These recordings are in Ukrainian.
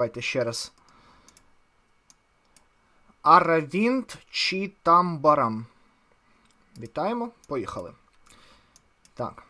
Давайте ще раз. Аравінт чи Тамбарам. Вітаємо. Поїхали. Так.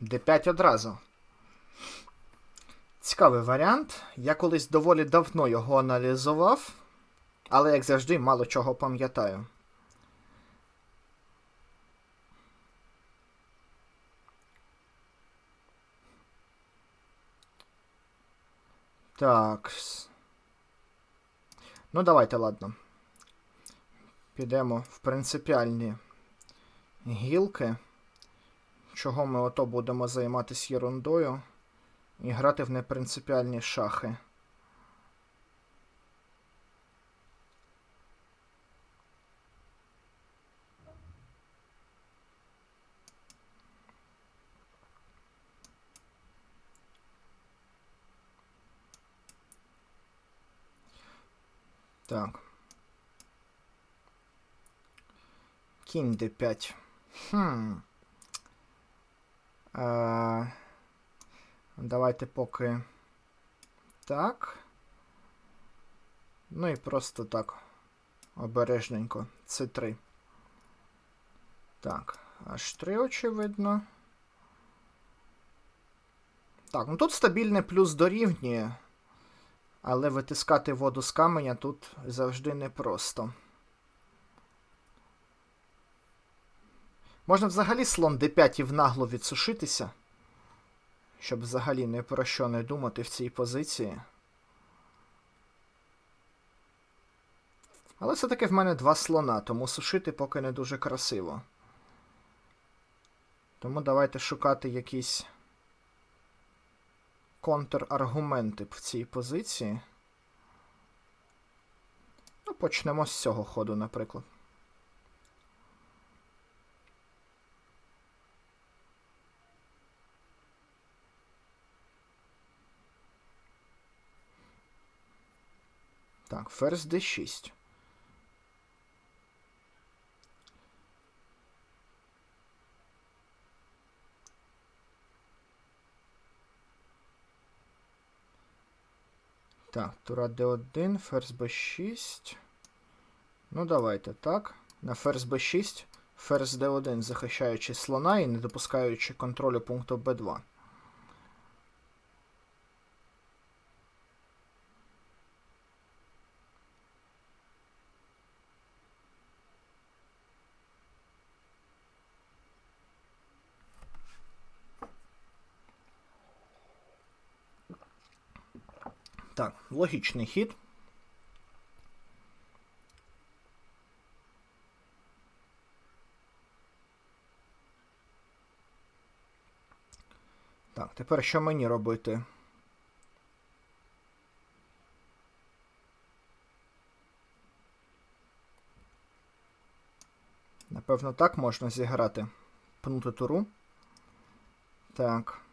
Д5 одразу. Цікавий варіант. Я колись доволі давно його аналізував, але, як завжди, мало чого пам'ятаю. Так. Ну, давайте, ладно. Підемо в принципіальні гілки. Чого ми ото будемо займатися ерундою і грати в непринципіальні шахи. Так. Кінь d5. Хм. Е, Давайте поки. Так. Ну і просто так. Обережненько. Це 3. Так. Аж 3, очевидно. Так, ну тут стабільне плюс дорівнює. Але витискати воду з каменя тут завжди непросто. Можна взагалі слон d5 і внагло відсушитися, щоб взагалі не про що не думати в цій позиції. Але все-таки в мене два слона, тому сушити поки не дуже красиво. Тому давайте шукати якісь контраргументи в цій позиції. Ну, почнемо з цього ходу, наприклад. Так, ферзь d6. Так, тура d1, ферзь b6. Ну, давайте так. На ферзь b6, ферзь d1, захищаючи слона і не допускаючи контролю пункту b2. Так, логічний хід. Так, тепер що мені робити? Напевно, так можна зіграти. Пнути туру. Так.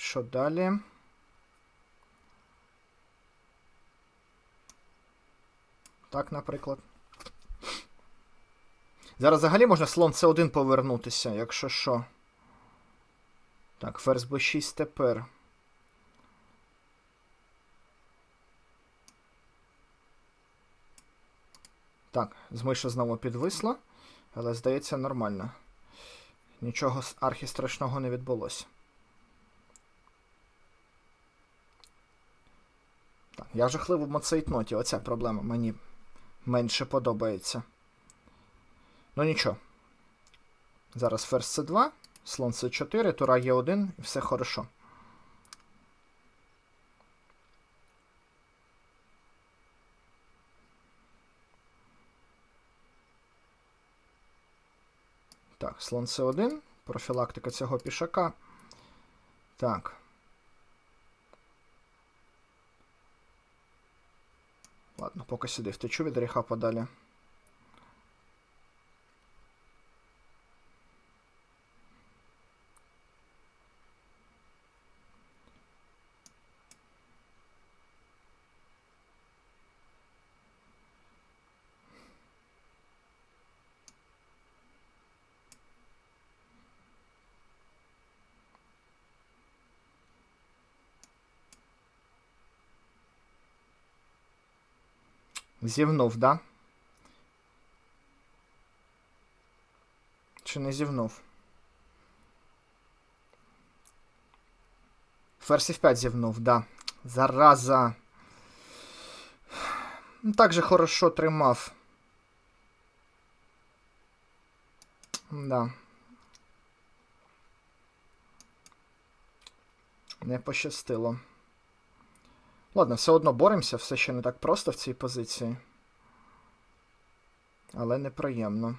Що далі? Так, наприклад. Зараз взагалі можна слон С1 повернутися, якщо що. Так, ферзь Б6 тепер. Так, змиша знову підвисла, але здається нормально. Нічого архістрашного не відбулося. Я в жахливому цейтноті. Оця проблема мені менше подобається. Ну нічого. Зараз ферзь c2, слон c4, тура Е1 і все хорошо. Так, слон c1, профілактика цього пішака. Так. Ладно, поки сюди втечу від гріха подалі. Зівнув, да? Чи не зівнув? Ферзь F5 зівнув, да. Зараза. Ну, Так же хорошо тримав. Да. Не пощастило. Ладно, все одно боремося, все ще не так просто в цій позиції. Але неприємно.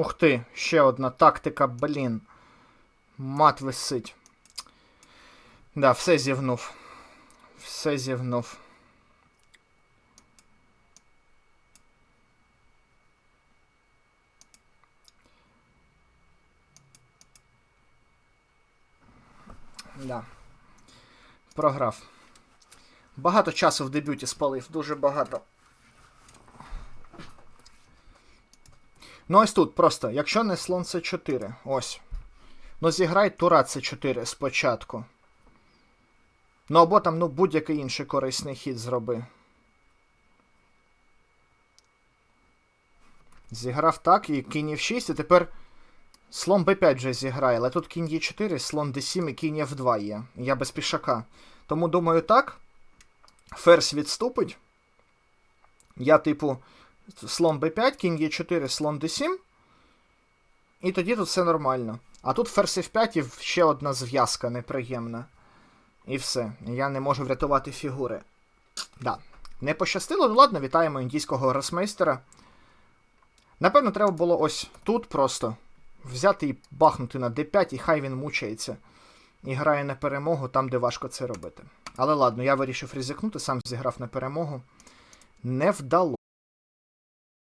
Ух ти, ще одна тактика, блін. Мат висить. Да, все зівнув. Все зівнув. Да. Програв. Багато часу в дебюті спалив, дуже багато. Ну, ось тут просто, якщо не слон С4, ось. Ну, зіграй тура С4 спочатку. Ну, або там, ну, будь-який інший корисний хід зроби. Зіграв так, і кінь F6, і тепер слон B5 вже зіграє, але тут кінь Е4, слон D7 і кінь F2 є. Я без пішака. Тому думаю, так. Ферзь відступить. Я, типу, слон b5, кінь Е4, слон d7. І тоді тут все нормально. А тут ферзь f5 і ще одна зв'язка неприємна. І все. Я не можу врятувати фігури. Да. Не пощастило, ну ладно, вітаємо індійського гросмейстера. Напевно, треба було ось тут просто взяти і бахнути на d5, і хай він мучається. І грає на перемогу там, де важко це робити. Але ладно, я вирішив ризикнути, сам зіграв на перемогу. Не вдало.